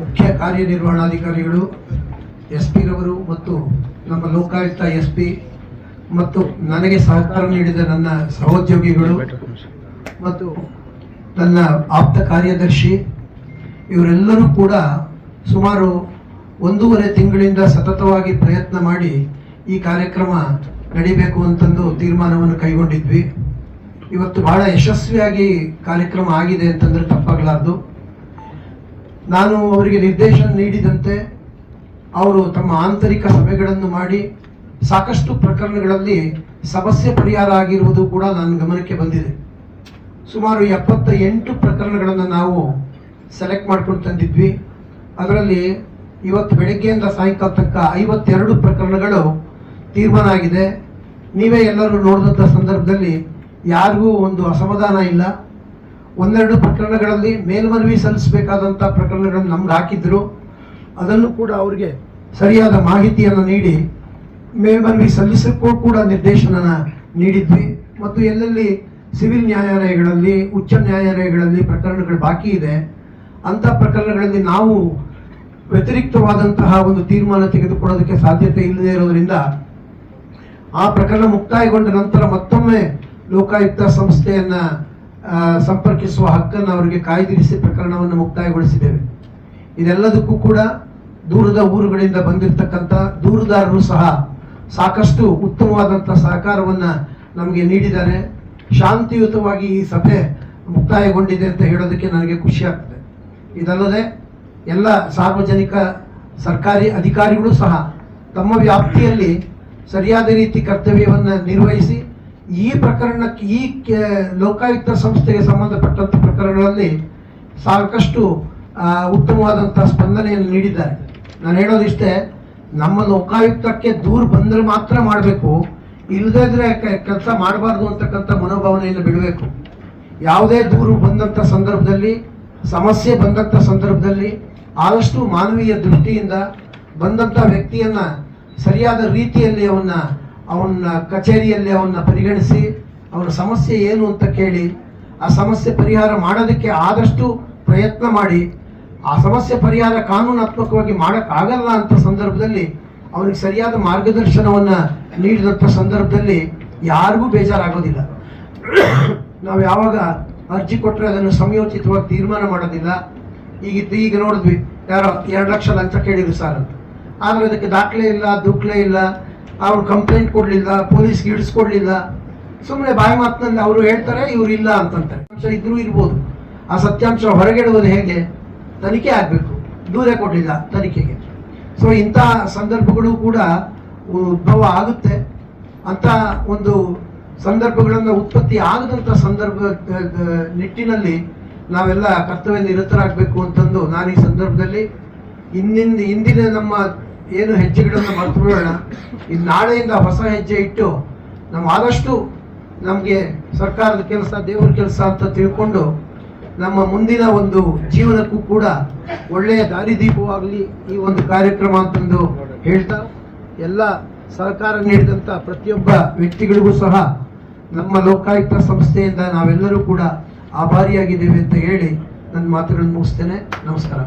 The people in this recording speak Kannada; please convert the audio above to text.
ಮುಖ್ಯ ಕಾರ್ಯನಿರ್ವಹಣಾಧಿಕಾರಿಗಳು ಎಸ್ ಪಿರವರು ಮತ್ತು ನಮ್ಮ ಲೋಕಾಯುಕ್ತ ಎಸ್ ಪಿ ಮತ್ತು ನನಗೆ ಸಹಕಾರ ನೀಡಿದ ನನ್ನ ಸಹೋದ್ಯೋಗಿಗಳು ಮತ್ತು ನನ್ನ ಆಪ್ತ ಕಾರ್ಯದರ್ಶಿ, ಇವರೆಲ್ಲರೂ ಕೂಡ ಸುಮಾರು ಒಂದೂವರೆ ತಿಂಗಳಿಂದ ಸತತವಾಗಿ ಪ್ರಯತ್ನ ಮಾಡಿ ಈ ಕಾರ್ಯಕ್ರಮ ನಡಿಬೇಕು ಅಂತಂದು ತೀರ್ಮಾನವನ್ನು ಕೈಗೊಂಡಿದ್ವಿ. ಇವತ್ತು ಬಹಳ ಯಶಸ್ವಿಯಾಗಿ ಕಾರ್ಯಕ್ರಮ ಆಗಿದೆ ಅಂತಂದ್ರೆ ತಪ್ಪಾಗಲಾರ್ದು. ನಾನು ಅವರಿಗೆ ನಿರ್ದೇಶನ ನೀಡಿದಂತೆ ಅವರು ತಮ್ಮ ಆಂತರಿಕ ಸಭೆಗಳನ್ನು ಮಾಡಿ ಸಾಕಷ್ಟು ಪ್ರಕರಣಗಳಲ್ಲಿ ಸಮಸ್ಯೆ ಪರಿಹಾರ ಆಗಿರುವುದು ಕೂಡ ನನ್ನ ಗಮನಕ್ಕೆ ಬಂದಿದೆ. ಸುಮಾರು ಎಪ್ಪತ್ತ ಎಂಟು ಪ್ರಕರಣಗಳನ್ನು ನಾವು ಸೆಲೆಕ್ಟ್ ಮಾಡ್ಕೊಂಡು ತಂದಿದ್ವಿ. ಅದರಲ್ಲಿ ಇವತ್ತು ಬೆಳಗ್ಗೆಯಿಂದ ಸಾಯಂಕಾಲ ತನಕ ಐವತ್ತೆರಡು ಪ್ರಕರಣಗಳು ತೀರ್ಮಾನ ಆಗಿದೆ. ನೀವೇ ಎಲ್ಲರೂ ನೋಡಿದಂಥ ಸಂದರ್ಭದಲ್ಲಿ ಯಾರಿಗೂ ಒಂದು ಅಸಮಾಧಾನ ಇಲ್ಲ. ಒಂದೆರಡು ಪ್ರಕರಣಗಳಲ್ಲಿ ಮೇಲ್ಮನವಿ ಸಲ್ಲಿಸಬೇಕಾದಂಥ ಪ್ರಕರಣಗಳನ್ನು ನಮ್ಗೆ ಹಾಕಿದ್ರು. ಅದನ್ನು ಕೂಡ ಅವರಿಗೆ ಸರಿಯಾದ ಮಾಹಿತಿಯನ್ನು ನೀಡಿ, ಮೇಲ್ಮನವಿ ಸಲ್ಲಿಸಕ್ಕೂ ಕೂಡ ನಿರ್ದೇಶನನ ನೀಡಿದ್ವಿ. ಮತ್ತು ಎಲ್ಲೆಲ್ಲಿ ಸಿವಿಲ್ ನ್ಯಾಯಾಲಯಗಳಲ್ಲಿ, ಉಚ್ಚ ನ್ಯಾಯಾಲಯಗಳಲ್ಲಿ ಪ್ರಕರಣಗಳು ಬಾಕಿ ಇದೆ, ಅಂಥ ಪ್ರಕರಣಗಳಲ್ಲಿ ನಾವು ವ್ಯತಿರಿಕ್ತವಾದಂತಹ ಒಂದು ತೀರ್ಮಾನ ತೆಗೆದುಕೊಳ್ಳೋದಕ್ಕೆ ಸಾಧ್ಯತೆ ಇಲ್ಲದೆ ಇರೋದರಿಂದ ಆ ಪ್ರಕರಣ ಮುಕ್ತಾಯಗೊಂಡ ನಂತರ ಮತ್ತೊಮ್ಮೆ ಲೋಕಾಯುಕ್ತ ಸಂಸ್ಥೆಯನ್ನ ಸಂಪರ್ಕಿಸುವ ಹಕ್ಕನ್ನು ಅವರಿಗೆ ಕಾಯ್ದಿರಿಸಿ ಪ್ರಕರಣವನ್ನು ಮುಕ್ತಾಯಗೊಳಿಸಿದ್ದೇವೆ. ಇದೆಲ್ಲದಕ್ಕೂ ಕೂಡ ದೂರದ ಊರುಗಳಿಂದ ಬಂದಿರತಕ್ಕಂಥ ದೂರುದಾರರು ಸಹ ಸಾಕಷ್ಟು ಉತ್ತಮವಾದಂಥ ಸಹಕಾರವನ್ನು ನಮಗೆ ನೀಡಿದ್ದಾರೆ. ಶಾಂತಿಯುತವಾಗಿ ಈ ಸಭೆ ಮುಕ್ತಾಯಗೊಂಡಿದೆ ಅಂತ ಹೇಳೋದಕ್ಕೆ ನನಗೆ ಖುಷಿಯಾಗ್ತದೆ ಇದಲ್ಲದೆ ಎಲ್ಲ ಸಾರ್ವಜನಿಕ ಸರ್ಕಾರಿ ಅಧಿಕಾರಿಗಳು ಸಹ ತಮ್ಮ ವ್ಯಾಪ್ತಿಯಲ್ಲಿ ಸರಿಯಾದ ರೀತಿ ಕರ್ತವ್ಯವನ್ನು ನಿರ್ವಹಿಸಿ ಈ ಪ್ರಕರಣಕ್ಕೆ ಈ ಲೋಕಾಯುಕ್ತ ಸಂಸ್ಥೆಗೆ ಸಂಬಂಧಪಟ್ಟಂಥ ಪ್ರಕರಣಗಳಲ್ಲಿ ಸಾಕಷ್ಟು ಉತ್ತಮವಾದಂಥ ಸ್ಪಂದನೆಯನ್ನು ನೀಡಿದ್ದಾರೆ. ನಾನು ಹೇಳೋದಿಷ್ಟೇ ನಮ್ಮ ಲೋಕಾಯುಕ್ತಕ್ಕೆ ದೂರು ಬಂದರೆ ಮಾತ್ರ ಮಾಡಬೇಕು ಇಲ್ಲದೇ ಇದ್ರೆ ಕೆಲಸ ಮಾಡಬಾರ್ದು ಅಂತಕ್ಕಂಥ ಮನೋಭಾವನೆಯನ್ನು ಬಿಡಬೇಕು. ಯಾವುದೇ ದೂರು ಬಂದಂಥ ಸಂದರ್ಭದಲ್ಲಿ, ಸಮಸ್ಯೆ ಬಂದಂಥ ಸಂದರ್ಭದಲ್ಲಿ ಆದಷ್ಟು ಮಾನವೀಯ ದೃಷ್ಟಿಯಿಂದ ಬಂದಂಥ ವ್ಯಕ್ತಿಯನ್ನ ಸರಿಯಾದ ರೀತಿಯಲ್ಲಿ ಅವನ್ನ ಅವನ ಕಚೇರಿಯಲ್ಲಿ ಅವನ್ನ ಪರಿಗಣಿಸಿ ಅವನ ಸಮಸ್ಯೆ ಏನು ಅಂತ ಕೇಳಿ ಆ ಸಮಸ್ಯೆ ಪರಿಹಾರ ಮಾಡೋದಕ್ಕೆ ಆದಷ್ಟು ಪ್ರಯತ್ನ ಮಾಡಿ. ಆ ಸಮಸ್ಯೆ ಪರಿಹಾರ ಕಾನೂನಾತ್ಮಕವಾಗಿ ಮಾಡೋಕ್ಕಾಗಲ್ಲ ಅಂತ ಸಂದರ್ಭದಲ್ಲಿ ಅವನಿಗೆ ಸರಿಯಾದ ಮಾರ್ಗದರ್ಶನವನ್ನ ನೀಡಿದಂಥ ಸಂದರ್ಭದಲ್ಲಿ ಯಾರಿಗೂ ಬೇಜಾರಾಗೋದಿಲ್ಲ. ನಾವು ಯಾವಾಗ ಅರ್ಜಿ ಕೊಟ್ಟರೆ ಅದನ್ನು ಸಮಯೋಚಿತವಾಗಿ ತೀರ್ಮಾನ ಮಾಡೋದಿಲ್ಲ. ಈಗ ಈಗ ನೋಡಿದ್ವಿ, ಯಾರೋ ಎರಡು ಲಕ್ಷ ಲಂಚ ಕೇಳಿದ್ರು ಸರ್ ಅಂತ. ಆದರೆ ಅದಕ್ಕೆ ದಾಖಲೆ ಇಲ್ಲ ದುಃಖಲೆ ಇಲ್ಲ. ಅವ್ರು ಕಂಪ್ಲೇಂಟ್ ಕೊಡಲಿಲ್ಲ ಪೊಲೀಸ್ಗೆ ಹಿಡಿಸ್ಕೊಡ್ಲಿಲ್ಲ. ಸುಮ್ಮನೆ ಬಾಯಿ ಮಾತಿನಲ್ಲಿ ಅವರು ಹೇಳ್ತಾರೆ, ಇವ್ರು ಇಲ್ಲ ಅಂತಂತಾರೆ. ಇದ್ರೂ ಇರ್ಬೋದು. ಆ ಸತ್ಯಾಂಶ ಹೊರಗೆಡುವುದು ಹೇಗೆ? ತನಿಖೆ ಆಗಬೇಕು. ದೂರ ಕೊಡಲಿಲ್ಲ ತನಿಖೆಗೆ. ಸೊ ಇಂಥ ಸಂದರ್ಭಗಳು ಕೂಡ ಉದ್ಭವ ಆಗುತ್ತೆ. ಅಂತ ಒಂದು ಸಂದರ್ಭಗಳನ್ನು ಉತ್ಪತ್ತಿ ಆಗದಂಥ ಸಂದರ್ಭ ನಿಟ್ಟಿನಲ್ಲಿ ನಾವೆಲ್ಲ ಕರ್ತವ್ಯ ನಿರತರಾಗಬೇಕು ಅಂತಂದು ನಾನು ಈ ಸಂದರ್ಭದಲ್ಲಿ ಇಂದಿನ ಇಂದಿನ ನಮ್ಮ ಏನು ಹೆಜ್ಜೆಗಳನ್ನು ಮರೆತು ಬಿಡೋಣ ಇನ್ನು ನಾಳೆಯಿಂದ ಹೊಸ ಹೆಜ್ಜೆ ಇಟ್ಟು ನಮ್ಮ ಆದಷ್ಟು ನಮಗೆ ಸರ್ಕಾರದ ಕೆಲಸ, ದೇವರ ಕೆಲಸ ಅಂತ ತಿಳ್ಕೊಂಡು ನಮ್ಮ ಮುಂದಿನ ಒಂದು ಜೀವನಕ್ಕೂ ಕೂಡ ಒಳ್ಳೆಯ ದಾರಿದೀಪವಾಗಲಿ ಈ ಒಂದು ಕಾರ್ಯಕ್ರಮ ಅಂತಂದು ಹೇಳ್ತಾ, ಎಲ್ಲ ಸಹಕಾರ ನೀಡಿದಂಥ ಪ್ರತಿಯೊಬ್ಬ ವ್ಯಕ್ತಿಗಳಿಗೂ ಸಹ ನಮ್ಮ ಲೋಕಾಯುಕ್ತ ಸಂಸ್ಥೆಯಿಂದ ನಾವೆಲ್ಲರೂ ಕೂಡ ಆಭಾರಿಯಾಗಿದ್ದೇವೆ ಅಂತ ಹೇಳಿ ನನ್ನ ಮಾತುಗಳನ್ನು ಮುಗಿಸ್ತೇನೆ. ನಮಸ್ಕಾರ.